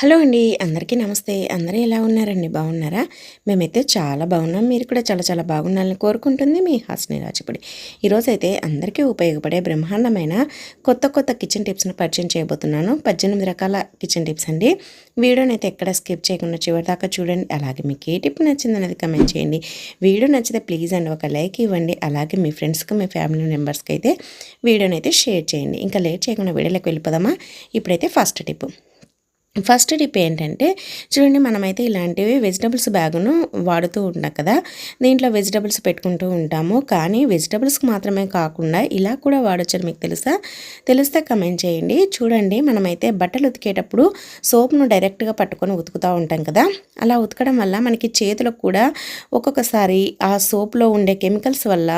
Hello అండి అందరికీ నమస్తే. అందరూ ఎలా ఉన్నారండి? బాగున్నారా? మేమైతే చాలా బాగున్నాం. మీరు కూడా చాలా చాలా బాగున్నారని కోరుకుంటుంది మీ హాస్ని రాచిపడి ఈరోజైతే అందరికీ ఉపయోగపడే బ్రహ్మాండమైన కొత్త కొత్త కిచెన్ టిప్స్ను పరిచయం చేయబోతున్నాను. పద్దెనిమిది రకాల కిచెన్ టిప్స్ అండి. వీడియోని అయితే ఎక్కడ స్కిప్ చేయకుండా చివరిదాకా చూడండి. అలాగే మీకు ఏ టిప్ నచ్చింది అనేది కమెంట్ చేయండి. వీడియో నచ్చితే ప్లీజ్ అండి ఒక లైక్ ఇవ్వండి. అలాగే మీ ఫ్రెండ్స్కి మీ ఫ్యామిలీ మెంబర్స్కి అయితే వీడియోని అయితే షేర్ చేయండి. ఇంకా లేట్ చేయకుండా వీడియోలోకి వెళ్ళిపోదామా? ఇప్పుడైతే ఫస్ట్ టిప్. ఫస్ట్ టిప్ ఏంటంటే చూడండి మనమైతే ఇలాంటివి వెజిటబుల్స్ బ్యాగును వాడుతూ ఉంటాం కదా. దీంట్లో వెజిటబుల్స్ పెట్టుకుంటూ ఉంటాము. కానీ వెజిటబుల్స్కి మాత్రమే కాకుండా ఇలా కూడా వాడొచ్చని మీకు తెలుసా? తెలిస్తే కమెంట్ చేయండి. చూడండి మనమైతే బట్టలు ఉతికేటప్పుడు సోప్ను డైరెక్ట్గా పట్టుకొని ఉతుకుతూ ఉంటాం కదా. అలా ఉతకడం వల్ల మనకి చేతులకు కూడా ఒక్కొక్కసారి ఆ సోప్లో ఉండే కెమికల్స్ వల్ల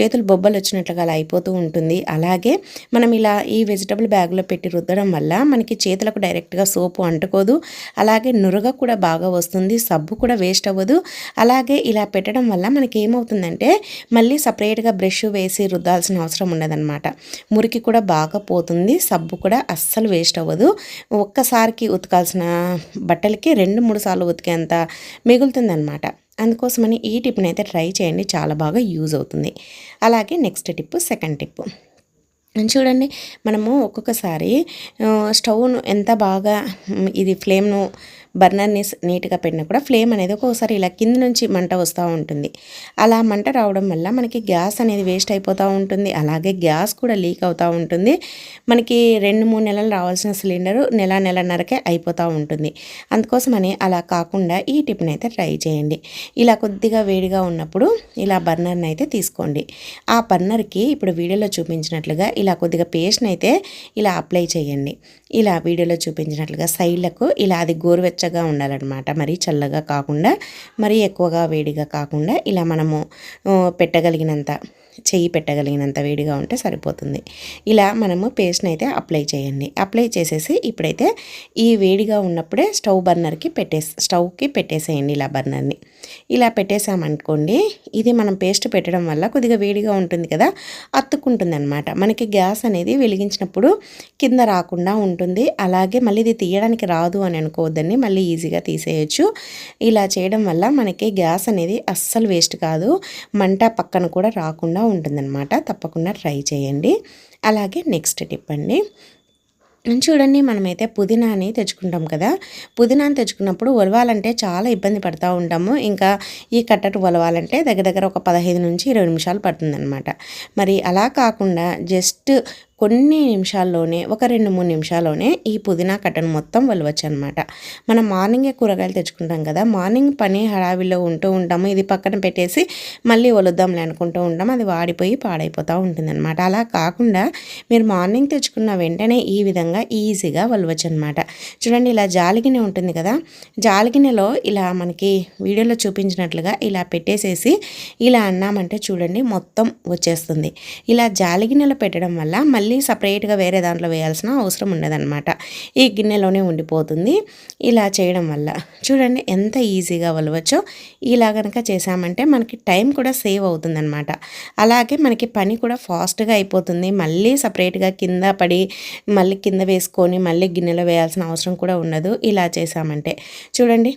చేతులు బొబ్బలు వచ్చినట్లుగా అలా అయిపోతూ ఉంటుంది. అలాగే మనం ఇలా ఈ వెజిటబుల్ బ్యాగ్లో పెట్టి రుద్దడం వల్ల మనకి చేతులకు డైరెక్ట్గా సోప్ సోపు అంటుకోదు. అలాగే నురగ కూడా బాగా వస్తుంది. సబ్బు కూడా వేస్ట్ అవ్వదు. అలాగే ఇలా పెట్టడం వల్ల మనకి ఏమవుతుందంటే మళ్ళీ సపరేట్గా బ్రష్ వేసి రుద్దాల్సిన అవసరం ఉండదన్నమాట. మురికి కూడా బాగా పోతుంది. సబ్బు కూడా అస్సలు వేస్ట్ అవ్వదు. ఒక్కసారికి ఉతకాల్సిన బట్టలకి రెండు మూడు సార్లు ఉతికేంత మిగులుతుందన్నమాట. అందుకోసమని ఈ టిప్ని అయితే ట్రై చేయండి. చాలా బాగా యూజ్ అవుతుంది. అలాగే నెక్స్ట్ టిప్ సెకండ్ టిప్ చూడండి మనము ఒక్కొక్కసారి స్టవ్ను ఎంత బాగా ఇది ఫ్లేమ్ను బర్నర్ని నీట్గా పెట్టినా కూడా ఫ్లేమ్ అనేది ఒక్కొక్కసారి ఇలా కింద నుంచి మంట వస్తూ ఉంటుంది. అలా మంట రావడం వల్ల మనకి గ్యాస్ అనేది వేస్ట్ అయిపోతూ ఉంటుంది. అలాగే గ్యాస్ కూడా లీక్ అవుతూ ఉంటుంది. మనకి రెండు మూడు నెలలు రావాల్సిన సిలిండరు నెల నెలన్నరకే అయిపోతూ ఉంటుంది. అందుకోసమని అలా కాకుండా ఈ టిప్ని అయితే ట్రై చేయండి. ఇలా కొద్దిగా వేడిగా ఉన్నప్పుడు ఇలా బర్నర్ని అయితే తీసుకోండి. ఆ బర్నర్కి ఇప్పుడు వీడియోలో చూపించినట్లుగా ఇలా కొద్దిగా పేస్ట్ని అయితే ఇలా అప్లై చేయండి. ఇలా వీడియోలో చూపించినట్లుగా సైడ్లకు ఇలా అది గోరువెచ్చ గోరువెచ్చగా ఉండాలన్నమాట. మరీ చల్లగా కాకుండా మరీ ఎక్కువగా వేడిగా కాకుండా ఇలా మనము పెట్టగలిగినంత చెయ్యి పెట్టగలిగినంత వేడిగా ఉంటే సరిపోతుంది. ఇలా మనము పేస్ట్ని అయితే అప్లై చేయండి. అప్లై చేసేసి ఇప్పుడైతే ఈ వేడిగా ఉన్నప్పుడే స్టవ్ బర్నర్కి పెట్టే స్టవ్కి పెట్టేసేయండి ఇలా బర్నర్ని. ఇలా పెట్టేసామనుకోండి ఇది మనం పేస్ట్ పెట్టడం వల్ల కొద్దిగా వేడిగా ఉంటుంది కదా అత్తుకుంటుంది అనమాట మనకి గ్యాస్ అనేది వెలిగించినప్పుడు కింద రాకుండా ఉంటుంది. అలాగే మళ్ళీ ఇది తీయడానికి రాదు అని అనుకోవద్దని మళ్ళీ ఈజీగా తీసేయచ్చు. ఇలా చేయడం వల్ల మనకి గ్యాస్ అనేది అస్సలు వేస్ట్ కాదు మంట పక్కన కూడా రాకుండా ఉంటుందన్నమాట. తప్పకుండా ట్రై చేయండి. అలాగే నెక్స్ట్ టిప్ అండి చూడండి మనమైతే పుదీనాని తెచ్చుకుంటాం కదా. పుదీనాని తెచ్చుకున్నప్పుడు ఒలవాలంటే చాలా ఇబ్బంది పడుతూ ఉంటాము. ఇంకా ఈ కట్టటు ఒలవాలంటే దగ్గర దగ్గర ఒక పదహైదు నుంచి ఇరవై నిమిషాలు పడుతుందన్నమాట. మరి అలా కాకుండా జస్ట్ కొన్ని నిమిషాల్లోనే ఒక రెండు మూడు నిమిషాల్లోనే ఈ పుదీనా కట్టను మొత్తం వలవచ్చు అనమాట మనం మార్నింగే కూరగాయలు తెచ్చుకుంటాం కదా మార్నింగ్ పని హడావిలో ఉంటూ ఉంటాము. ఇది పక్కన పెట్టేసి మళ్ళీ వలుద్దాంలే అనుకుంటూ ఉంటాం. అది వాడిపోయి పాడైపోతూ ఉంటుందన్నమాట. అలా కాకుండా మీరు మార్నింగ్ తెచ్చుకున్న వెంటనే ఈ విధంగా ఈజీగా వలవచ్చు అనమాట చూడండి ఇలా జాలిగినె ఉంటుంది కదా జాలిగినెలో ఇలా మనకి వీడియోలో చూపించినట్లుగా ఇలా పెట్టేసేసి ఇలా అన్నామంటే చూడండి మొత్తం వచ్చేస్తుంది. ఇలా జాలిగినెలో పెట్టడం వల్ల మళ్ళీ మళ్ళీ సపరేట్గా వేరే దాంట్లో వేయాల్సిన అవసరం ఉండదన్నమాట. ఈ గిన్నెలోనే ఉండిపోతుంది. ఇలా చేయడం వల్ల చూడండి ఎంత ఈజీగా వలవచ్చో. ఇలా కనుక చేసామంటే మనకి టైం కూడా సేవ్ అవుతుందన్నమాట. అలాగే మనకి పని కూడా ఫాస్ట్గా అయిపోతుంది. మళ్ళీ సపరేట్గా కింద పడి మళ్ళీ కింద వేసుకొని మళ్ళీ గిన్నెలో వేయాల్సిన అవసరం కూడా ఉండదు. ఇలా చేసామంటే చూడండి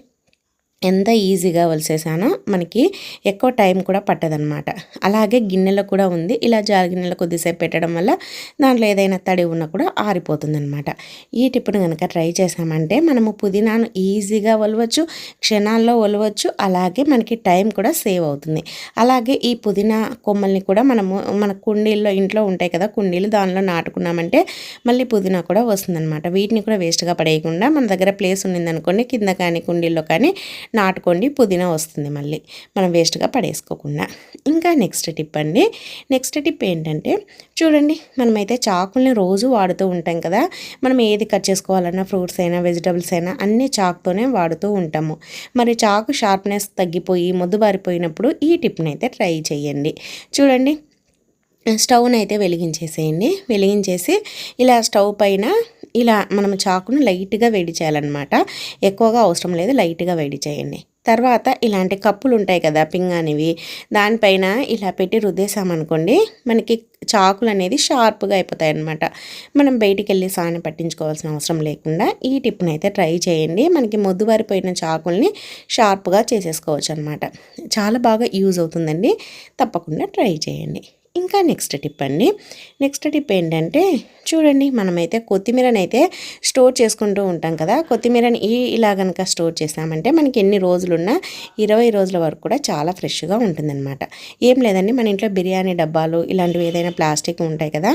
ఎంత ఈజీగా వలిసేసానో మనకి ఎక్కువ టైం కూడా పట్టదనమాట అలాగే గిన్నెలో కూడా ఉంది. ఇలా జారి గిన్నెలో కొద్దిసేపు పెట్టడం వల్ల దాంట్లో ఏదైనా తడి ఉన్నా కూడా ఆరిపోతుందనమాట ఈ టిప్పును కనుక ట్రై చేసామంటే మనము పుదీనాను ఈజీగా వలవచ్చు క్షణాల్లో వలవచ్చు అలాగే మనకి టైం కూడా సేవ్ అవుతుంది. అలాగే ఈ పుదీనా కొమ్మల్ని కూడా మనము మన కుండీల్లో ఇంట్లో ఉంటాయి కదా కుండీలు దానిలో నాటుకున్నామంటే మళ్ళీ పుదీనా కూడా వస్తుందన్నమాట. వీటిని కూడా వేస్ట్గా పడేయకుండా మన దగ్గర ప్లేస్ ఉండిందనుకోండి కింద కానీ కుండీల్లో కానీ నాటుకోండి పుదీనా వస్తుంది మళ్ళీ. మనం వేస్ట్గా పడేసుకోకుండా. ఇంకా నెక్స్ట్ టిప్ అండి. నెక్స్ట్ టిప్ ఏంటంటే చూడండి మనమైతే చాకుల్ని రోజు వాడుతూ ఉంటాం కదా. మనం ఏది కట్ చేసుకోవాలన్నా ఫ్రూట్స్ అయినా వెజిటబుల్స్ అయినా అన్ని చాకుతోనే వాడుతూ ఉంటాము. మరి చాకు షార్ప్నెస్ తగ్గిపోయి మొద్దుబారిపోయినప్పుడు ఈ టిప్ని అయితే ట్రై చేయండి. చూడండి స్టవ్ని అయితే వెలిగించేసేయండి. వెలిగించేసి ఇలా స్టవ్ పైన ఇలా మనం చాకును లైట్గా వేడి చేయాలన్నమాట. ఎక్కువగా అవసరం లేదు లైట్గా వేడి చేయండి. తర్వాత ఇలాంటి కప్పులు ఉంటాయి కదా పింగానివి దానిపైన ఇలా పెట్టి రుద్దేశామనుకోండి మనకి చాకులు అనేది షార్ప్గా అయిపోతాయి అన్నమాట మనం బయటికి వెళ్ళి సాని పట్టించుకోవాల్సిన అవసరం లేకుండా ఈ టిప్ని అయితే ట్రై చేయండి. మనకి మొద్దుబారిపోయిన చాకుల్ని షార్ప్గా చేసేసుకోవచ్చు అనమాట చాలా బాగా యూజ్ అవుతుందండి. తప్పకుండా ట్రై చేయండి. ఇంకా నెక్స్ట్ టిప్ అండి. నెక్స్ట్ టిప్ ఏంటంటే చూడండి మనమైతే కొత్తిమీరని అయితే స్టోర్ చేసుకుంటూ ఉంటాం కదా. కొత్తిమీరని ఈ ఇలా కనుక స్టోర్ చేసామంటే మనకి ఎన్ని రోజులున్నా ఇరవై రోజుల వరకు కూడా చాలా ఫ్రెష్గా ఉంటుందన్నమాట. ఏం లేదండి మన ఇంట్లో బిర్యానీ డబ్బాలు ఇలాంటివి ఏదైనా ప్లాస్టిక్ ఉంటాయి కదా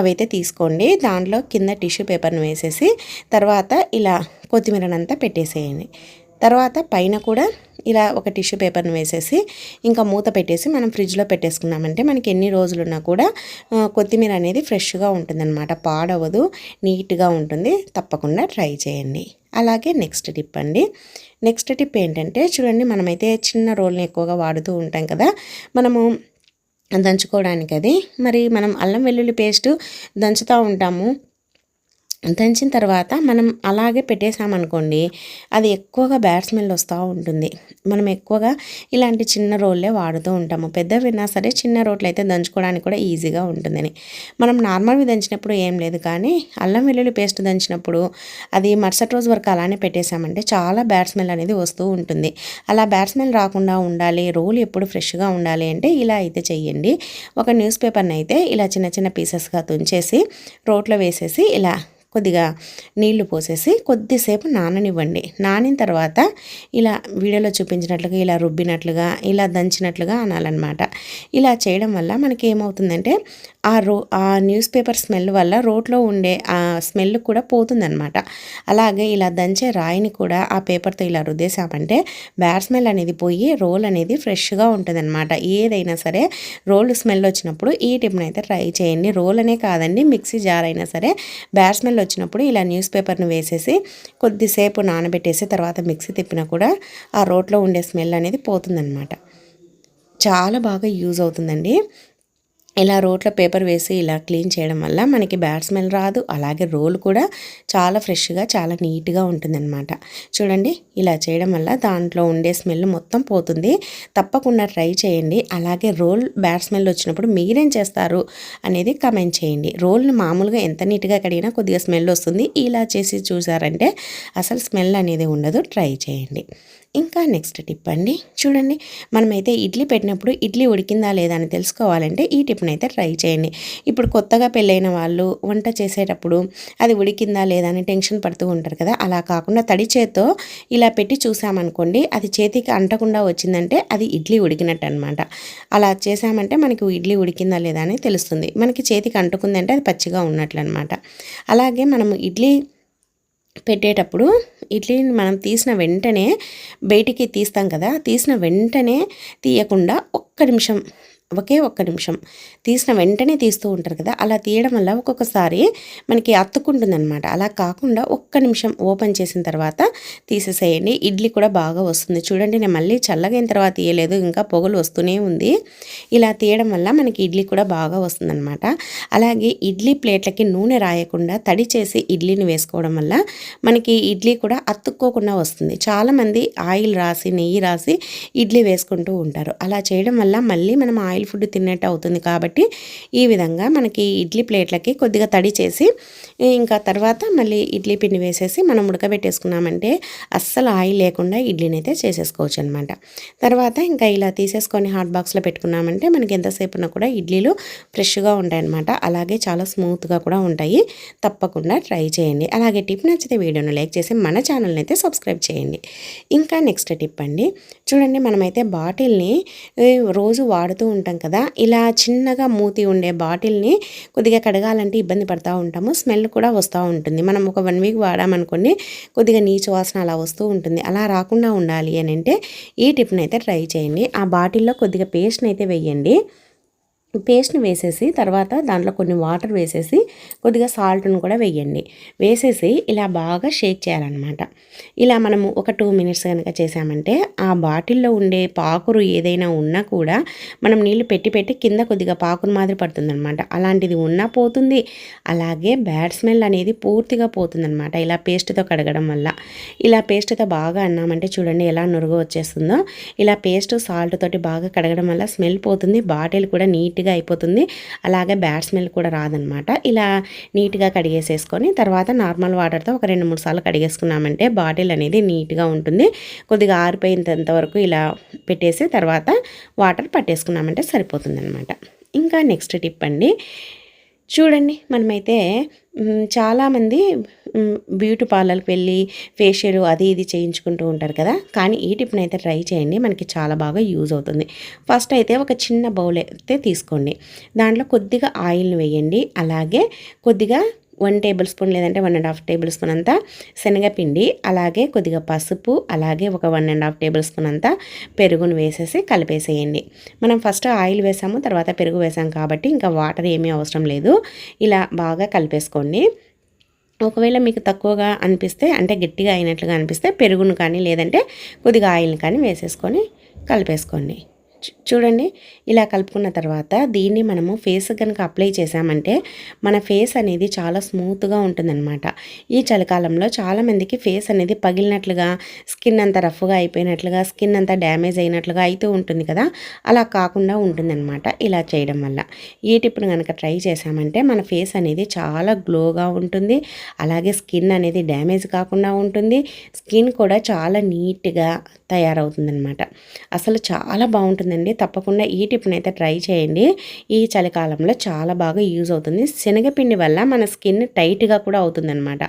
అవైతే తీసుకోండి. దాంట్లో కింద టిష్యూ పేపర్ను వేసేసి తర్వాత ఇలా కొత్తిమీరనంతా పెట్టేసేయండి. తర్వాత పైన కూడా ఇలా ఒక టిష్యూ పేపర్ని వేసేసి ఇంకా మూత పెట్టేసి మనం ఫ్రిడ్జ్లో పెట్టేసుకున్నామంటే మనకి ఎన్ని రోజులున్నా కూడా కొత్తిమీర అనేది ఫ్రెష్గా ఉంటుందన్నమాట. పాడవదు నీట్గా ఉంటుంది. తప్పకుండా ట్రై చేయండి. అలాగే నెక్స్ట్ టిప్ అండి. నెక్స్ట్ టిప్ ఏంటంటే చూడండి మనమైతే చిన్న రోల్ని ఎక్కువగా వాడుతూ ఉంటాం కదా మనము దంచుకోవడానికి అది. మరి మనం అల్లం వెల్లుల్లి పేస్ట్ దంచుతూ ఉంటాము. దంచిన తర్వాత మనం అలాగే పెట్టేసామనుకోండి అది ఎక్కువగా బ్యాడ్ స్మెల్ వస్తూ ఉంటుంది. మనం ఎక్కువగా ఇలాంటి చిన్న రోళ్ళే వాడుతూ ఉంటాము. పెద్ద విన్నా సరే చిన్న రోట్లు అయితే దంచుకోవడానికి కూడా ఈజీగా ఉంటుందని. మనం నార్మల్గా దంచినప్పుడు ఏం లేదు కానీ అల్లం వెల్లుల్లి పేస్ట్ దంచినప్పుడు అది మరుసటి రోజు వరకు అలానే పెట్టేసామంటే చాలా బ్యాడ్ స్మెల్ అనేది వస్తూ ఉంటుంది. అలా బ్యాడ్ స్మెల్ రాకుండా ఉండాలి రోల్ ఎప్పుడు ఫ్రెష్గా ఉండాలి అంటే ఇలా అయితే చెయ్యండి. ఒక న్యూస్ పేపర్ని అయితే ఇలా చిన్న చిన్న పీసెస్గా తుంచేసి రోట్లో వేసేసి ఇలా కొద్దిగా నీళ్ళు పోసేసి కొద్దిసేపు నాననివ్వండి. నానిన తర్వాత ఇలా వీడియోలో చూపించినట్లుగా ఇలా రుబ్బినట్లుగా ఇలా దంచినట్లుగా అనాలన్నమాట. ఇలా చేయడం వల్ల మనకి ఏమవుతుందంటే ఆ రో ఆ న్యూస్ పేపర్ స్మెల్ వల్ల రోడ్లో ఉండే ఆ స్మెల్ కూడా పోతుందన్నమాట. అలాగే ఇలా దంచే రాయిని కూడా ఆ పేపర్తో ఇలా రుద్దేశామంటే బ్యాడ్ స్మెల్ అనేది పోయి రోల్ అనేది ఫ్రెష్గా ఉంటుందన్నమాట. ఏదైనా సరే రోల్ స్మెల్ వచ్చినప్పుడు ఈ టిప్ని అయితే ట్రై చేయండి. రోల్ అనే కాదండి మిక్సీ జార్ అయినా సరే బ్యాడ్ స్మెల్ వచ్చినప్పుడు ఇలా న్యూస్ పేపర్ను వేసేసి కొద్దిసేపు నానబెట్టేసి తర్వాత మిక్సీ తిప్పినా కూడా ఆ రోట్లో ఉండే స్మెల్ అనేది పోతుందన్నమాట. చాలా బాగా యూజ్ అవుతుందండి. ఇలా రోట్లో పేపర్ వేసి ఇలా క్లీన్ చేయడం వల్ల మనకి బ్యాడ్ స్మెల్ రాదు. అలాగే రోల్ కూడా చాలా ఫ్రెష్గా చాలా నీట్గా ఉంటుందన్నమాట. చూడండి ఇలా చేయడం వల్ల దాంట్లో ఉండే స్మెల్ మొత్తం పోతుంది. తప్పకుండా ట్రై చేయండి. అలాగే రోల్ బ్యాడ్ స్మెల్ వచ్చినప్పుడు మీరేం చేస్తారు అనేది కమెంట్ చేయండి. రోల్ని మామూలుగా ఎంత నీట్గా కడిగినా కొద్దిగా స్మెల్ వస్తుంది. ఇలా చేసి చూసారంటే అసలు స్మెల్ అనేది ఉండదు. ట్రై చేయండి. ఇంకా నెక్స్ట్ టిప్ అండి. చూడండి మనమైతే ఇడ్లీ పెట్టినప్పుడు ఇడ్లీ ఉడికిందా లేదా అని తెలుసుకోవాలంటే ఈ టిప్నైతే ట్రై చేయండి. ఇప్పుడు కొత్తగా పెళ్ళైన వాళ్ళు వంట చేసేటప్పుడు అది ఉడికిందా లేదా అని టెన్షన్ పడుతూ ఉంటారు కదా అలా కాకుండా తడి చేత్తో ఇలా పెట్టి చూసామనుకోండి అది చేతికి అంటకుండా వచ్చిందంటే అది ఇడ్లీ ఉడికినట్టు అనమాట అలా చేసామంటే మనకి ఇడ్లీ ఉడికిందా లేదా అని తెలుస్తుంది. మనకి చేతికి అంటుకుందంటే అది పచ్చిగా ఉన్నట్లు అనమాట అలాగే మనము ఇడ్లీ పెట్టేటప్పుడు ఇడ్లీని మనం తీసిన వెంటనే బయటికి తీస్తాం కదా తీసిన వెంటనే తీయకుండా ఒక్క నిమిషం ఒకే ఒక్క నిమిషం. తీసిన వెంటనే తీస్తూ ఉంటారు కదా అలా తీయడం వల్ల ఒక్కొక్కసారి మనకి అత్తుకుంటుంది అనమాట అలా కాకుండా ఒక్క నిమిషం ఓపెన్ చేసిన తర్వాత తీసేసేయండి. ఇడ్లీ కూడా బాగా వస్తుంది. చూడండి నేను మళ్ళీ చల్లగైన తర్వాత తీయలేదు ఇంకా పొగలు వస్తూనే ఉంది. ఇలా తీయడం వల్ల మనకి ఇడ్లీ కూడా బాగా వస్తుందన్నమాట. అలాగే ఇడ్లీ ప్లేట్లకి నూనె రాయకుండా తడి చేసి ఇడ్లీని వేసుకోవడం వల్ల మనకి ఇడ్లీ కూడా అతుక్కోకుండా వస్తుంది. చాలామంది ఆయిల్ రాసి నెయ్యి రాసి ఇడ్లీ వేసుకుంటూ ఉంటారు. అలా చేయడం వల్ల మళ్ళీ మనం ఆయిల్ ఆయిల్ ఫుడ్ తిన్నట్టు అవుతుంది కాబట్టి ఈ విధంగా మనకి ఇడ్లీ ప్లేట్లకి కొద్దిగా తడి చేసి ఇంకా తర్వాత మళ్ళీ ఇడ్లీ పిండి వేసేసి మనం ఉడకబెట్టేసుకున్నామంటే అస్సలు ఆయిల్ లేకుండా ఇడ్లీని అయితే చేసేసుకోవచ్చు అనమాట తర్వాత ఇంకా ఇలా తీసేసుకొని హాట్ బాక్స్లో పెట్టుకున్నామంటే మనకి ఎంతసేపున కూడా ఇడ్లీలు ఫ్రెష్గా ఉంటాయన్నమాట అలాగే చాలా స్మూత్గా కూడా ఉంటాయి. తప్పకుండా ట్రై చేయండి. అలాగే టిప్ నచ్చితే వీడియోను లైక్ చేసి మన ఛానల్ని అయితే సబ్స్క్రైబ్ చేయండి. ఇంకా నెక్స్ట్ టిప్ అండి. చూడండి మనమైతే బాటిల్ని రోజు వాడుతూ ఉంటాం ఉంటాం కదా. ఇలా చిన్నగా మూతి ఉండే బాటిల్ని కొద్దిగా కడగాలంటే ఇబ్బంది పడుతూ ఉంటాము. స్మెల్ కూడా వస్తూ ఉంటుంది. మనం ఒక వన్ వీక్ వాడామనుకోండి కొద్దిగా నీచు వాసన అలా వస్తూ ఉంటుంది. అలా రాకుండా ఉండాలి అని అంటే ఈ టిప్ని అయితే ట్రై చేయండి. ఆ బాటిల్లో కొద్దిగా పేస్ట్ని అయితే వేయండి. పేస్ట్ని వేసేసి తర్వాత దాంట్లో కొన్ని వాటర్ వేసేసి కొద్దిగా సాల్ట్ను కూడా వేయండి. వేసేసి ఇలా బాగా షేక్ చేయాలన్నమాట. ఇలా మనము ఒక టూ మినిట్స్ కనుక చేసామంటే ఆ బాటిల్లో ఉండే పాకురు ఏదైనా ఉన్నా కూడా మనం నీళ్ళు పెట్టి పెట్టి కింద కొద్దిగా పాకురు మాదిరి పడుతుందన్నమాట. అలాంటిది ఉన్నా పోతుంది. అలాగే బ్యాడ్ స్మెల్ అనేది పూర్తిగా పోతుందన్నమాట. ఇలా పేస్ట్తో కడగడం వల్ల. ఇలా పేస్ట్తో బాగా అన్నామంటే చూడండి ఎలా నురుగు వచ్చేస్తుందో. ఇలా పేస్ట్ సాల్ట్ తోటి బాగా కడగడం వల్ల స్మెల్ పోతుంది. బాటిల్ కూడా నీట్గా నీట్గా అయిపోతుంది. అలాగే బ్యాడ్ స్మెల్ కూడా రాదనమాట. ఇలా నీట్గా కడిగేసేసుకొని తర్వాత నార్మల్ వాటర్తో ఒక రెండు మూడు సార్లు కడిగేసుకున్నామంటే బాటిల్ అనేది నీట్గా ఉంటుంది. కొద్దిగా ఆరిపోయినంత వరకు ఇలా పెట్టేసి తర్వాత వాటర్ పట్టేసుకున్నామంటే సరిపోతుంది అనమాట ఇంకా నెక్స్ట్ టిప్ అండి. చూడండి మనమైతే చాలామంది బ్యూటీ పార్లర్కి వెళ్ళి ఫేషియల్ అది ఇది చేయించుకుంటూ ఉంటారు కదా. కానీ ఈ టిప్ని అయితే ట్రై చేయండి. మనకి చాలా బాగా యూజ్ అవుతుంది. ఫస్ట్ అయితే ఒక చిన్న బౌల్ అయితే తీసుకోండి. దాంట్లో కొద్దిగా ఆయిల్ని వేయండి. అలాగే కొద్దిగా వన్ టేబుల్ స్పూన్ లేదంటే one and half tablespoon అంతా శనగపిండి అలాగే కొద్దిగా పసుపు అలాగే ఒక one and half tablespoon అంతా పెరుగును వేసేసి కలిపేసేయండి. మనం ఫస్ట్ ఆయిల్ వేసాము తర్వాత పెరుగు వేసాం కాబట్టి ఇంకా వాటర్ ఏమీ అవసరం లేదు. ఇలా బాగా కలిపేసుకోండి. ఒకవేళ మీకు తక్కువగా అనిపిస్తే అంటే గట్టిగా అయినట్లుగా అనిపిస్తే పెరుగును కానీ లేదంటే కొద్దిగా ఆయిల్ని కానీ వేసేసుకొని కలిపేసుకోండి. చూడండి. ఇలా కలుపుకున్న తర్వాత దీన్ని మనము ఫేస్ కనుక అప్లై చేసామంటే మన ఫేస్ అనేది చాలా స్మూత్గా ఉంటుందన్నమాట. ఈ చలికాలంలో చాలామందికి ఫేస్ అనేది పగిలినట్లుగా స్కిన్ అంతా రఫ్గా అయిపోయినట్లుగా స్కిన్ అంతా డ్యామేజ్ అయినట్లుగా అయితే ఉంటుంది కదా. అలా కాకుండా ఉంటుందన్నమాట ఇలా చేయడం వల్ల. ఈ టిప్ను కనుక ట్రై చేసామంటే మన ఫేస్ అనేది చాలా గ్లోగా ఉంటుంది. అలాగే స్కిన్ అనేది డ్యామేజ్ కాకుండా ఉంటుంది. స్కిన్ కూడా చాలా నీట్గా తయారవుతుందన్నమాట. అసలు చాలా బాగుంటుంది బాగుంటుందండి తప్పకుండా ఈ టిప్ని అయితే ట్రై చేయండి. ఈ చలికాలంలో చాలా బాగా యూజ్ అవుతుంది. శనగపిండి వల్ల మన స్కిన్ టైట్గా కూడా అవుతుందన్నమాట.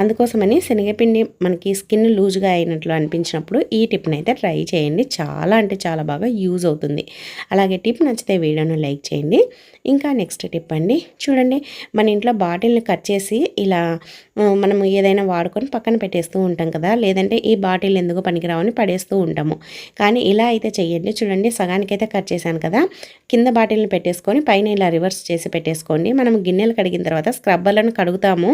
అందుకోసమని శనగపిండి మనకి స్కిన్ లూజ్గా అయినట్లు అనిపించినప్పుడు ఈ టిప్ని అయితే ట్రై చేయండి. చాలా అంటే చాలా బాగా యూజ్ అవుతుంది. అలాగే టిప్ నచ్చితే వీడియోను లైక్ చేయండి. ఇంకా నెక్స్ట్ టిప్ అండి. చూడండి మన ఇంట్లో బాటిల్ని కట్ చేసి ఇలా మనం ఏదైనా వాడుకొని పక్కన పెట్టేస్తూ ఉంటాం కదా. లేదంటే ఈ బాటిల్ ఎందుకు పనికిరావని పడేస్తూ ఉంటాము. కానీ ఇలా అయితే చేయండి చూడండి సగానికైతే కట్ చేశాను కదా. కింద బాటిల్ని పెట్టేసుకొని పైన ఇలా రివర్స్ చేసి పెట్టేసుకోండి. మనం గిన్నెలు కడిగిన తర్వాత స్క్రబ్బర్లను కడుగుతాము.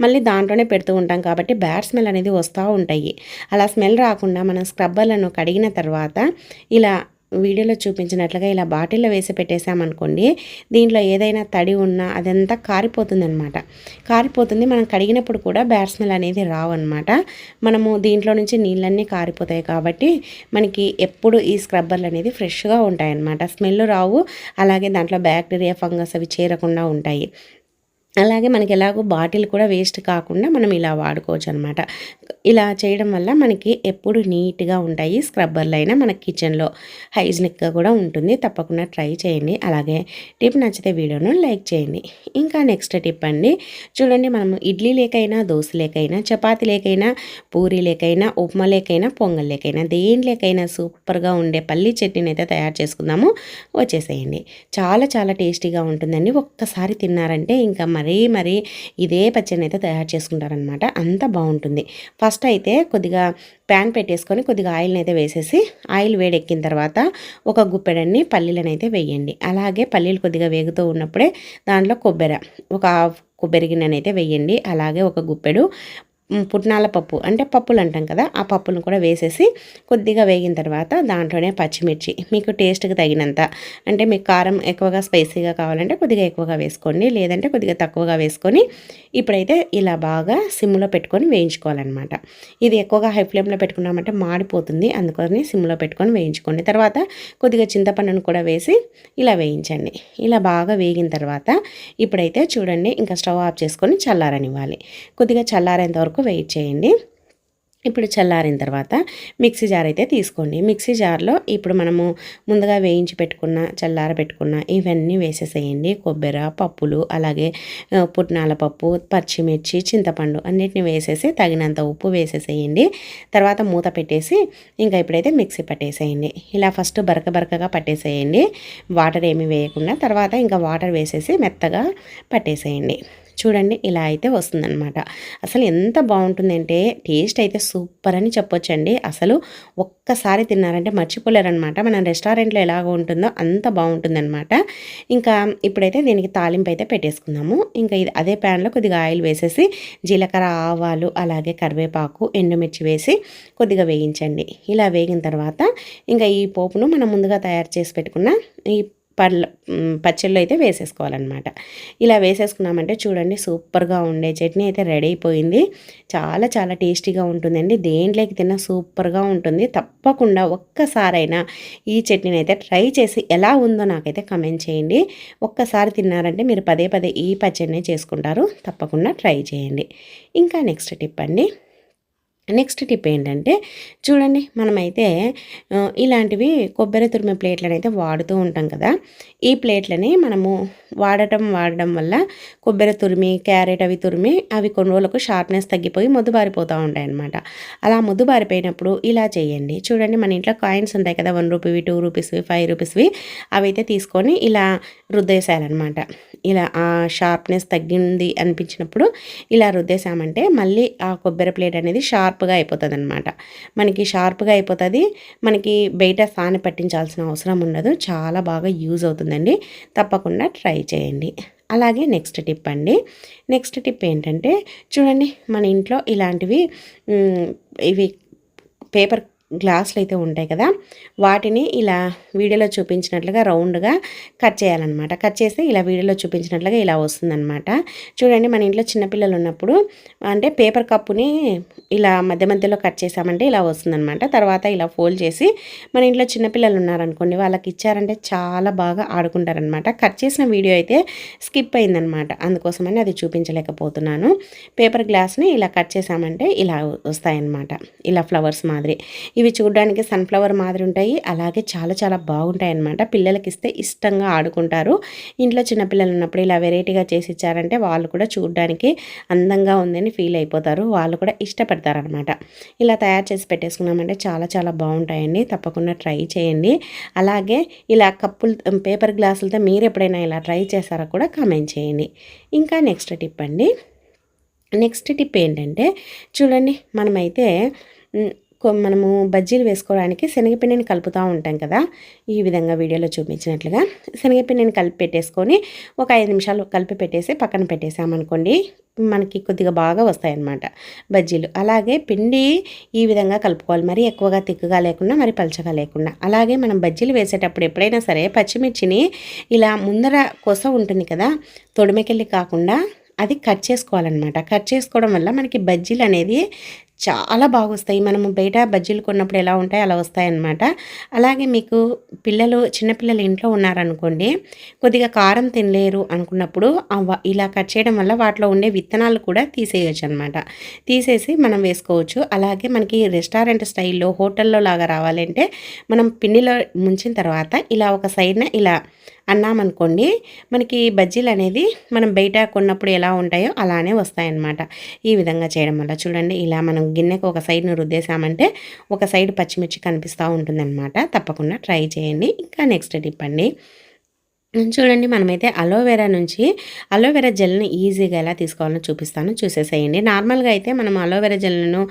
మళ్ళీ దాంట్లోనే పెడుతూ ఉంటాం కాబట్టి బ్యాడ్ స్మెల్ అనేది వస్తూ ఉంటాయి. అలా స్మెల్ రాకుండా మనం స్క్రబ్బర్లను కడిగిన తర్వాత ఇలా వీడియోలో చూపించినట్లుగా ఇలా బాటిల్లో వేసి పెట్టేసామనుకోండి దీంట్లో ఏదైనా తడి ఉన్నా అదంతా కారిపోతుందనమాట కారిపోతుంది మనం కడిగినప్పుడు కూడా బ్యాడ్ స్మెల్ అనేది రావు అనమాట మనము దీంట్లో నుంచి నీళ్ళన్నీ కారిపోతాయి కాబట్టి మనకి ఎప్పుడు ఈ స్క్రబ్బర్లు అనేది ఫ్రెష్గా ఉంటాయన్నమాట. స్మెల్ రావు అలాగే దాంట్లో బ్యాక్టీరియా ఫంగస్ అవి చేరకుండా ఉంటాయి. అలాగే మనకి ఎలాగో బాటిల్ కూడా వేస్ట్ కాకుండా మనం ఇలా వాడుకోవచ్చు అనమాట ఇలా చేయడం వల్ల మనకి ఎప్పుడు నీట్గా ఉంటాయి. స్క్రబ్బర్లు అయినా మన కిచెన్లో హైజినిక్గా కూడా ఉంటుంది. తప్పకుండా ట్రై చేయండి. అలాగే టిప్ నచ్చితే వీడియోను లైక్ చేయండి. ఇంకా నెక్స్ట్ టిప్ అండి. చూడండి మనం ఇడ్లీ లేకైనా దోశ లేకైనా చపాతి లేకైనా పూరి లేకైనా ఉప్మా లేకైనా పొంగల్ లేకైనా దేని లేకైనా సూపర్గా ఉండే పల్లి చట్నీని అయితే తయారు చేసుకుందాము. వచ్చేసేయండి. చాలా చాలా టేస్టీగా ఉంటుందండి. ఒక్కసారి తిన్నారంటే ఇంకా మరి మరీ ఇదే పచ్చడిని అయితే తయారు చేసుకుంటారనమాట అంత బాగుంటుంది. ఫస్ట్ అయితే కొద్దిగా ప్యాన్ పెట్టేసుకొని కొద్దిగా ఆయిల్ని అయితే వేసేసి ఆయిల్ వేడెక్కిన తర్వాత ఒక గుప్పెడన్ని పల్లీలను అయితే వేయండి. అలాగే పల్లీలు కొద్దిగా వేగుతూ ఉన్నప్పుడే దాంట్లో కొబ్బరి ఒక కొబ్బరి గిన్నెనైతే వేయండి. అలాగే ఒక గుప్పెడు పుట్నాల పప్పు. అంటే పప్పులు అంటాం కదా ఆ పప్పులను కూడా వేసేసి కొద్దిగా వేగిన తర్వాత దాంట్లోనే పచ్చిమిర్చి. మీకు టేస్ట్కి తగినంత. అంటే మీకు కారం ఎక్కువగా స్పైసీగా కావాలంటే కొద్దిగా ఎక్కువగా వేసుకోండి లేదంటే కొద్దిగా తక్కువగా వేసుకొని ఇప్పుడైతే ఇలా బాగా సిమ్లో పెట్టుకొని వేయించుకోవాలన్నమాట. ఇది ఎక్కువగా హై ఫ్లేమ్లో పెట్టుకున్నామంటే మాడిపోతుంది అందుకని సిమ్లో పెట్టుకొని వేయించుకోండి. తర్వాత కొద్దిగా చింతపండును కూడా వేసి ఇలా వేయించండి. ఇలా బాగా వేగిన తర్వాత ఇప్పుడైతే చూడండి ఇంకా స్టవ్ ఆఫ్ చేసుకొని చల్లారనివ్వాలి. కొద్దిగా చల్లారేంత వరకు వరకు వెయిట్ చేయండి. ఇప్పుడు చల్లారిన తర్వాత మిక్సీ జార్ అయితే తీసుకోండి. మిక్సీ జార్లో ఇప్పుడు మనము ముందుగా వేయించి పెట్టుకున్న చల్లార పెట్టుకున్న ఇవన్నీ వేసేసేయండి. కొబ్బరి పప్పులు అలాగే పుట్నాల పప్పు పచ్చిమిర్చి చింతపండు అన్నిటిని వేసేసి తగినంత ఉప్పు వేసేసేయండి. తర్వాత మూత పెట్టేసి ఇంకా ఇప్పుడైతే మిక్సీ పట్టేసేయండి. ఇలా ఫస్ట్ బరక బరకగా పట్టేసేయండి. వాటర్ ఏమి వేయకుండా తర్వాత ఇంకా వాటర్ వేసేసి మెత్తగా పట్టేసేయండి. చూడండి ఇలా అయితే వస్తుందన్నమాట. అసలు ఎంత బాగుంటుందంటే టేస్ట్ అయితే సూపర్ అని చెప్పొచ్చండి. అసలు ఒక్కసారి తిన్నారంటే మర్చిపోలేరనమాట మన రెస్టారెంట్లో ఎలాగ ఉంటుందో అంత బాగుంటుందన్నమాట. ఇంకా ఇప్పుడైతే దీనికి తాలింపు అయితే పెట్టేసుకుందాము. ఇంకా ఇది అదే ప్యాన్లో కొద్దిగా ఆయిల్ వేసేసి జీలకర్ర ఆవాలు అలాగే కరివేపాకు ఎండుమిర్చి వేసి కొద్దిగా వేయించండి. ఇలా వేగిన తర్వాత ఇంకా ఈ పోపును మనం ముందుగా తయారు చేసి పెట్టుకున్న ఈ పళ్ళ పచ్చళ్ళు అయితే వేసేసుకోవాలన్నమాట. ఇలా వేసేసుకున్నామంటే చూడండి సూపర్గా ఉండే చట్నీ అయితే రెడీ అయిపోయింది. చాలా చాలా టేస్టీగా ఉంటుందండి. దేంట్లోకి తిన్నా సూపర్గా ఉంటుంది. తప్పకుండా ఒక్కసారైనా ఈ చట్నీని అయితే ట్రై చేసి ఎలా ఉందో నాకైతే కమెంట్ చేయండి. ఒక్కసారి తిన్నారంటే మీరు పదే పదే ఈ పచ్చడిని చేసుకుంటారు. తప్పకుండా ట్రై చేయండి. ఇంకా నెక్స్ట్ టిప్ అండి. నెక్స్ట్ టిప్ ఏంటంటే చూడండి మనమైతే ఇలాంటివి కొబ్బరి తురిమే ప్లేట్లను అయితే వాడుతూ ఉంటాం కదా. ఈ ప్లేట్లని మనము వాడటం వాడడం వల్ల కొబ్బరి తురిమి క్యారెట్ అవి తురిమి అవి కొన్ని రోజులకు షార్ప్నెస్ తగ్గిపోయి మొద్దుబారిపోతూ ఉంటాయి అనమాట అలా మొద్దుబారిపోయినప్పుడు ఇలా చేయండి. చూడండి మన ఇంట్లో కాయిన్స్ ఉంటాయి కదా వన్ రూపీవి టూ రూపీస్వి ఫైవ్ రూపీస్వి అవి అయితే తీసుకొని ఇలా రుద్దేశాలన్నమాట ఇలా ఆ షార్ప్నెస్ తగ్గింది అనిపించినప్పుడు ఇలా రుద్దేశామంటే మళ్ళీ ఆ కొబ్బరి ప్లేట్ అనేది షార్ప్గా అయిపోతుంది అనమాట మనకి షార్ప్గా అయిపోతుంది మనకి బయట సాని పట్టించాల్సిన అవసరం ఉండదు చాలా బాగా యూజ్ అవుతుందండి. తప్పకుండా ట్రై చేయండి. అలాగే నెక్స్ట్ టిప్ అండి. నెక్స్ట్ టిప్ ఏంటంటే చూడండి మన ఇంట్లో ఇలాంటివి ఇవి పేపర్ గ్లాసులు అయితే ఉంటాయి కదా వాటిని ఇలా వీడియోలో చూపించినట్లుగా రౌండ్గా కట్ చేయాలన్నమాట. కట్ చేస్తే ఇలా వీడియోలో చూపించినట్లుగా ఇలా వస్తుందన్నమాట. చూడండి మన ఇంట్లో చిన్నపిల్లలు ఉన్నప్పుడు అంటే పేపర్ కప్పుని ఇలా మధ్య మధ్యలో కట్ చేసామంటే ఇలా వస్తుందన్నమాట. తర్వాత ఇలా ఫోల్డ్ చేసి మన ఇంట్లో చిన్నపిల్లలు ఉన్నారనుకోండి వాళ్ళకి ఇచ్చారంటే చాలా బాగా ఆడుకుంటారనమాట కట్ చేసిన వీడియో అయితే స్కిప్ అయిందనమాట అందుకోసమని అది చూపించలేకపోతున్నాను. పేపర్ గ్లాస్ని ఇలా కట్ చేసామంటే ఇలా వస్తాయన్నమాట. ఇలా ఫ్లవర్స్ మాదిరి. ఇవి ఇవి చూడడానికి సన్ఫ్లవర్ మాదిరి ఉంటాయి. అలాగే చాలా చాలా బాగుంటాయి అన్నమాట పిల్లలకి ఇస్తే ఇష్టంగా ఆడుకుంటారు. ఇంట్లో చిన్నపిల్లలు ఉన్నప్పుడు ఇలా వెరైటీగా చేసి ఇచ్చారంటే వాళ్ళు కూడా చూడడానికి అందంగా ఉందని ఫీల్ అయిపోతారు. వాళ్ళు కూడా ఇష్టపడతారనమాట ఇలా తయారు చేసి పెట్టేసుకున్నామంటే చాలా చాలా బాగుంటాయండి. తప్పకుండా ట్రై చేయండి. అలాగే ఇలా కప్పులు పేపర్ గ్లాసులతో మీరు ఎప్పుడైనా ఇలా ట్రై చేస్తారా కూడా కామెంట్ చేయండి. ఇంకా నెక్స్ట్ టిప్ అండి నెక్స్ట్ టిప్ ఏంటంటే చూడండి మనమైతే మనము బజ్జీలు వేసుకోవడానికి శనగపిండిని కలుపుతూ ఉంటాం కదా. ఈ విధంగా వీడియోలో చూపించినట్లుగా శనగపిండిని కలిపి పెట్టేసుకొని ఒక ఐదు నిమిషాలు కలిపి పెట్టేసి పక్కన పెట్టేసామనుకోండి మనకి కొద్దిగా బాగా వస్తాయన్నమాట బజ్జీలు. అలాగే పిండి ఈ విధంగా కలుపుకోవాలి. మరి ఎక్కువగా తిక్కుగా లేకుండా మరి పలచగా లేకుండా అలాగే మనం బజ్జీలు వేసేటప్పుడు ఎప్పుడైనా సరే పచ్చిమిర్చిని ఇలా ముందర కొస ఉంటుంది కదా తొడిమెకెళ్ళి కాకుండా అది కట్ చేసుకోవాలన్నమాట. కట్ చేసుకోవడం వల్ల మనకి బజ్జీలు అనేది చాలా బాగా వస్తాయి మనము బయట బజ్జీలు కొన్నప్పుడు ఎలా ఉంటాయి అలా వస్తాయన్నమాట. అలాగే మీకు పిల్లలు చిన్నపిల్లలు ఇంట్లో ఉన్నారనుకోండి కొద్దిగా కారం తినలేరు అనుకున్నప్పుడు ఇలా కట్ చేయడం వల్ల వాటిలో ఉండే విత్తనాలు కూడా తీసేయచ్చు అనమాట తీసేసి మనం వేసుకోవచ్చు. అలాగే మనకి రెస్టారెంట్ స్టైల్లో హోటల్లో లాగా రావాలంటే మనం పిండిలో ముంచిన తర్వాత ఇలా ఒక సైడ్న ఇలా అన్నామనుకోండి మనకి బజ్జీలు అనేది మనం బయట కొన్నప్పుడు ఎలా ఉంటాయో అలానే వస్తాయన్నమాట. ఈ విధంగా చేయడం వల్ల చూడండి ఇలా మనం గిన్నెకు ఒక సైడ్ను రుద్దేశామంటే ఒక సైడ్ పచ్చిమిర్చి కనిపిస్తూ ఉంటుందన్నమాట. తప్పకుండా ట్రై చేయండి. ఇంకా నెక్స్ట్ టిప్ అండి. చూడండి మనమైతే అలోవెరా నుంచి అలోవెరా జెల్ని ఈజీగా ఎలా తీసుకోవాలో చూపిస్తాను. చూసేసేయండి. నార్మల్గా అయితే మనం అలోవెరా జెల్ను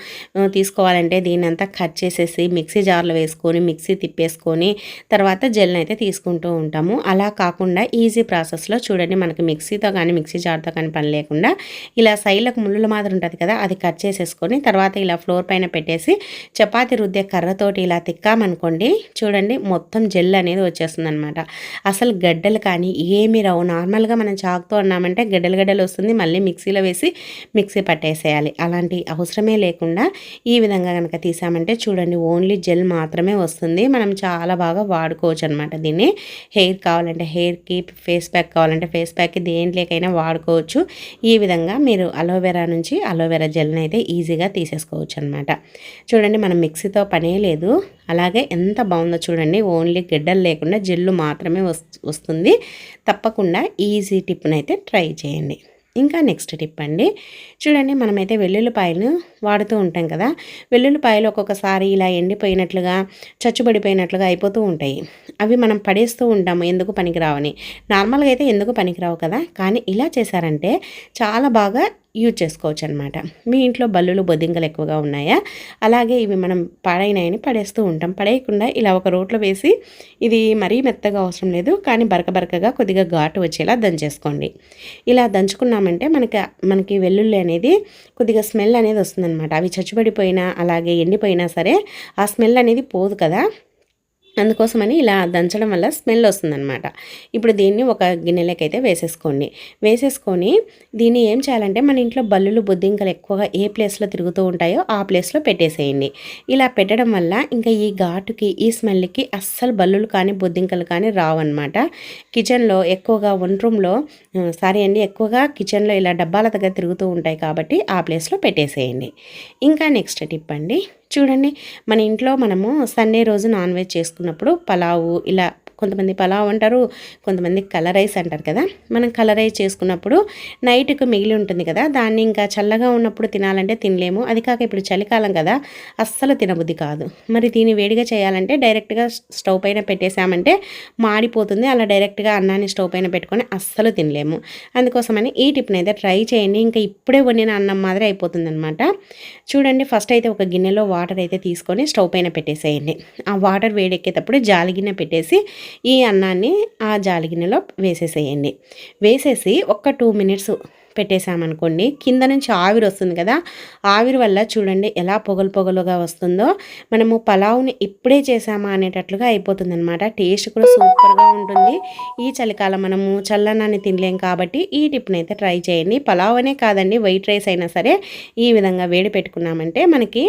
తీసుకోవాలంటే దీన్ని అంతా కట్ చేసేసి మిక్సీ జార్లో వేసుకొని మిక్సీ తిప్పేసుకొని తర్వాత జెల్ని అయితే తీసుకుంటూ ఉంటాము. అలా కాకుండా ఈజీ ప్రాసెస్లో చూడండి మనకి మిక్సీతో కానీ మిక్సీ జార్తో కానీ పని లేకుండా ఇలా సైడ్లకు ముళ్ళుల మాదిరి ఉంటుంది కదా అది కట్ చేసేసుకొని తర్వాత ఇలా ఫ్లోర్ పైన పెట్టేసి చపాతి రుద్దే కర్రతోటి ఇలా తిక్కామనుకోండి చూడండి మొత్తం జెల్ అనేది వచ్చేస్తుంది అనమాట అసలు గడ్డలు గడ్డలు కానీ ఏమి రావు. నార్మల్గా మనం చాకుతో అన్నామంటే గడ్డలు గడ్డలు వస్తుంది. మళ్ళీ మిక్సీలో వేసి మిక్సీ పట్టేసేయాలి. అలాంటి అవసరమే లేకుండా ఈ విధంగా కనుక తీసామంటే చూడండి ఓన్లీ జెల్ మాత్రమే వస్తుంది. మనం చాలా బాగా వాడుకోవచ్చు అనమాట దీన్ని. హెయిర్ కావాలంటే హెయిర్కి ఫేస్ ప్యాక్ కావాలంటే ఫేస్ ప్యాక్కి దేంట్లోకైనా వాడుకోవచ్చు. ఈ విధంగా మీరు అలోవెరా నుంచి అలోవెరా జెల్ని అయితే ఈజీగా తీసేసుకోవచ్చు అనమాట చూడండి మనం మిక్సీతో పనే లేదు. అలాగే ఎంత బాగుందో చూడండి ఓన్లీ గిడ్డలు లేకుండా జెల్లు మాత్రమే వస్తుంది. తప్పకుండా ఈజీ టిప్ని అయితే ట్రై చేయండి. ఇంకా నెక్స్ట్ టిప్ అండి. చూడండి మనమైతే వెల్లుల్లిపాయలు వాడుతూ ఉంటాం కదా. వెల్లుల్లిపాయలు ఒక్కొక్కసారి ఇలా ఎండిపోయినట్లుగా చచ్చుబడిపోయినట్లుగా అయిపోతూ ఉంటాయి. అవి మనం పడేస్తూ ఉంటాము ఎందుకు పనికిరావని. నార్మల్గా అయితే ఎందుకు పనికిరావు కదా. కానీ ఇలా చేశారంటే చాలా బాగా యూజ్ చేసుకోవచ్చు అనమాట మీ ఇంట్లో బల్లులు బొద్దింకలు ఎక్కువగా ఉన్నాయా? అలాగే ఇవి మనం పాడైనాయని పడేస్తూ ఉంటాం. పడేయకుండా ఇలా ఒక రోట్లో వేసి ఇది మరీ మెత్తగా అవసరం లేదు. కానీ బరక బరకగా కొద్దిగా ఘాటు వచ్చేలా దంచేసుకోండి. ఇలా దంచుకున్నామంటే మనకి మనకి వెల్లుల్లి అనేది కొద్దిగా స్మెల్ అనేది వస్తుందన్నమాట. అవి చచ్చుబడిపోయినా అలాగే ఎండిపోయినా సరే ఆ స్మెల్ అనేది పోదు కదా. అందుకోసమని ఇలా దంచడం వల్ల స్మెల్ వస్తుందన్నమాట. ఇప్పుడు దీన్ని ఒక గిన్నెలోకి అయితే వేసేసుకోండి. వేసేసుకొని దీన్ని ఏం చేయాలంటే మన ఇంట్లో బల్లులు బొద్దింకలు ఎక్కువగా ఏ ప్లేస్లో తిరుగుతూ ఉంటాయో ఆ ప్లేస్లో పెట్టేసేయండి. ఇలా పెట్టడం వల్ల ఇంకా ఈ ఘాటుకి ఈ స్మెల్కి అస్సలు బల్లులు కానీ బొద్దింకలు కానీ రావన్నమాట. కిచెన్లో ఎక్కువగా వన్ రూమ్లో సారీ అండి ఎక్కువగా కిచెన్లో ఇలా డబ్బాల దగ్గర తిరుగుతూ ఉంటాయి కాబట్టి ఆ ప్లేస్లో పెట్టేసేయండి. ఇంకా నెక్స్ట్ టిప్ అండి. చూడండి. మన ఇంట్లో మనము సండే రోజు నాన్ వెజ్ చేసుకున్నప్పుడు పలావు ఇలా కొంతమంది పలావ్ అంటారు కొంతమంది కలర్ రైస్ అంటారు కదా. మనం కలర్ రైస్ చేసుకున్నప్పుడు నైట్కు మిగిలి ఉంటుంది కదా. దాన్ని ఇంకా చల్లగా ఉన్నప్పుడు తినాలంటే తినలేము. అది కాక ఇప్పుడు చలికాలం కదా. అస్సలు తినబుద్ధి కాదు. మరి దీన్ని వేడిగా చేయాలంటే డైరెక్ట్గా స్టవ్ పైన పెట్టేశామంటే మాడిపోతుంది. అలా డైరెక్ట్గా అన్నాన్ని స్టవ్ పైన పెట్టుకొని అస్సలు తినలేము. అందుకోసమని ఈ టిప్ని అయితే ట్రై చేయండి. ఇంకా ఇప్పుడే వండిన అన్నం మాదిరి అయిపోతుంది అనమాట చూడండి ఫస్ట్ అయితే ఒక గిన్నెలో వాటర్ అయితే తీసుకొని స్టవ్ పైన పెట్టేసేయండి. ఆ వాటర్ వేడెక్కేటప్పుడు జాలి గిన్నె పెట్టేసి ఈ అన్నాన్ని ఆ జాలి వేసేసేయండి. వేసేసి ఒక్క టూ మినిట్స్ పెట్టేసామనుకోండి కింద నుంచి ఆవిరి వస్తుంది కదా ఆవిరి వల్ల చూడండి ఎలా పొగలు పొగలుగా వస్తుందో మనము పలావుని ఇప్పుడే చేసామా అనేటట్లుగా అయిపోతుందనమాట టేస్ట్ కూడా సూపర్గా ఉంటుంది. ఈ చలికాలం మనము చల్లనాన్ని తినలేం కాబట్టి ఈ టిప్ని అయితే ట్రై చేయండి. పలావ్ అనే కాదండి వైట్ రైస్ అయినా సరే ఈ విధంగా వేడి పెట్టుకున్నామంటే మనకి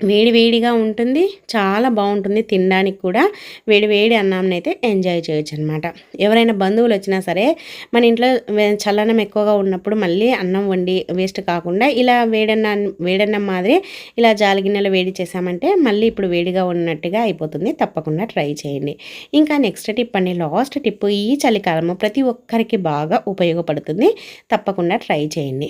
వేడివేడిగా ఉంటుంది. చాలా బాగుంటుంది తినడానికి కూడా. వేడివేడి అన్నాన్ని అన్నంని అయితే ఎంజాయ్ చేయొచ్చు అనమాట ఎవరైనా బంధువులు వచ్చినా సరే మన ఇంట్లో చల్లనం ఎక్కువగా ఉన్నప్పుడు మళ్ళీ అన్నం వండి వేస్ట్ కాకుండా ఇలా వేడన్న వేడన్నం మాదిరి ఇలా జాలిగిన్నెలు వేడి చేసామంటే మళ్ళీ ఇప్పుడు వేడిగా ఉన్నట్టుగా అయిపోతుంది. తప్పకుండా ట్రై చేయండి. ఇంకా నెక్స్ట్ టిప్ అండి. లాస్ట్ టిప్ ఈ చలికాలము ప్రతి ఒక్కరికి బాగా ఉపయోగపడుతుంది. తప్పకుండా ట్రై చేయండి.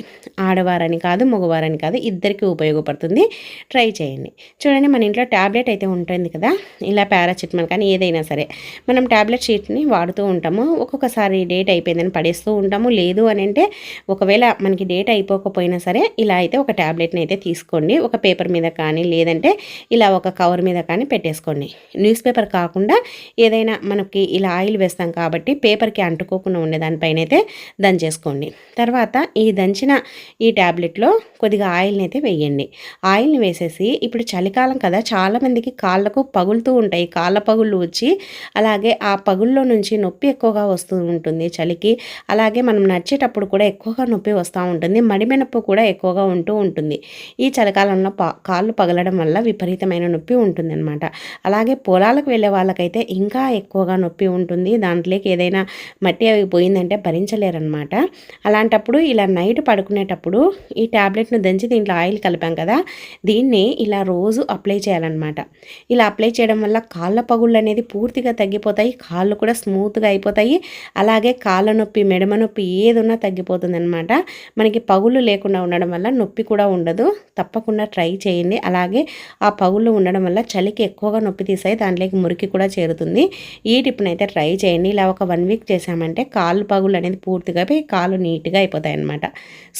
ఆడవారని కాదు మగవారని కాదు ఇద్దరికి ఉపయోగపడుతుంది. ట్రై చేయండి. చేయండి చూడండి మన ఇంట్లో ట్యాబ్లెట్ అయితే ఉంటుంది కదా? ఇలా పారాసిటమాల్ కానీ ఏదైనా సరే. మనం ట్యాబ్లెట్ షీట్ని వాడుతూ ఉంటాము. ఒక్కొక్కసారి డేట్ అయిపోయిందని పడేస్తూ ఉంటాము. లేదు అని అంటే ఒకవేళ మనకి డేట్ అయిపోకపోయినా సరే ఇలా అయితే ఒక ట్యాబ్లెట్ని అయితే తీసుకోండి. ఒక పేపర్ మీద కానీ లేదంటే ఇలా ఒక కవర్ మీద కానీ పెట్టేసుకోండి. న్యూస్ పేపర్ కాకుండా ఏదైనా మనకి ఇలా ఆయిల్ వేస్తాం కాబట్టి పేపర్కి అంటుకోకుండా ఉండే దానిపైన అయితే దంచేసుకోండి. తర్వాత ఈ దంచిన ఈ ట్యాబ్లెట్లో కొద్దిగా ఆయిల్ని అయితే వేయండి. ఆయిల్ని వేసేసి ఇప్పుడు చలికాలం కదా చాలామందికి కాళ్ళకు పగులుతూ ఉంటాయి. కాళ్ళ పగుళ్ళు వచ్చి అలాగే ఆ పగుల్లో నుంచి నొప్పి ఎక్కువగా వస్తూ ఉంటుంది చలికి. అలాగే మనం నడిచేటప్పుడు కూడా ఎక్కువగా నొప్పి వస్తూ ఉంటుంది. మడిమెనప్పు కూడా ఎక్కువగా ఉంటూ ఉంటుంది. ఈ చలికాలంలో పా కాళ్ళు పగలడం వల్ల విపరీతమైన నొప్పి ఉంటుంది అనమాట అలాగే పొలాలకు వెళ్ళే వాళ్ళకైతే ఇంకా ఎక్కువగా నొప్పి ఉంటుంది. దాంట్లోకి ఏదైనా మట్టి అవి పోయిందంటే భరించలేరనమాట అలాంటప్పుడు ఇలా నైట్ పడుకునేటప్పుడు ఈ ట్యాబ్లెట్ను దంచి దీంట్లో ఆయిల్ కలిపాం కదా దీన్ని ఇలా ఇలా రోజు అప్లై చేయాలన్నమాట. ఇలా అప్లై చేయడం వల్ల కాళ్ళ పగుళ్ళు అనేది పూర్తిగా తగ్గిపోతాయి కాళ్ళు కూడా స్మూత్గా అయిపోతాయి అలాగే కాళ్ళ నొప్పి మెడమ నొప్పి ఏది తగ్గిపోతుందనమాట తగ్గిపోతుంది అనమాట మనకి పగుళ్ళు లేకుండా ఉండడం వల్ల నొప్పి కూడా ఉండదు. తప్పకుండా ట్రై చేయండి. అలాగే ఆ పగుళ్ళు ఉండడం వల్ల చలికి ఎక్కువగా నొప్పి తీసాయి దాంట్లోకి మురికి కూడా చేరుతుంది. ఈ టిప్ని అయితే ట్రై చేయండి. ఇలా ఒక వన్ వీక్ చేసామంటే కాళ్ళు పగుళ్ళు అనేది పూర్తిగా పోయి కాళ్ళు నీట్గా అయిపోతాయి అనమాట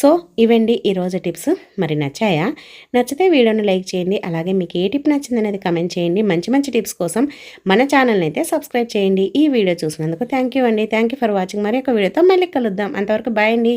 సో ఇవండి ఈరోజు టిప్స్. మరి నచ్చాయా? నచ్చితే వీడియోని లైక్ చేయండి. చేయండి. అలాగే మీకు ఏ టిప్ నచ్చింది అనేది కమెంట్ చేయండి. మంచి మంచి టిప్స్ కోసం మన ఛానల్ని అయితే సబ్స్క్రైబ్ చేయండి. ఈ వీడియో చూసినందుకు థ్యాంక్ యూ అండి. థ్యాంక్ యూ ఫర్ వాచింగ్ మరి ఒక వీడియోతో మళ్ళీ కలుద్దాం. అంతవరకు బాయ్ అండి.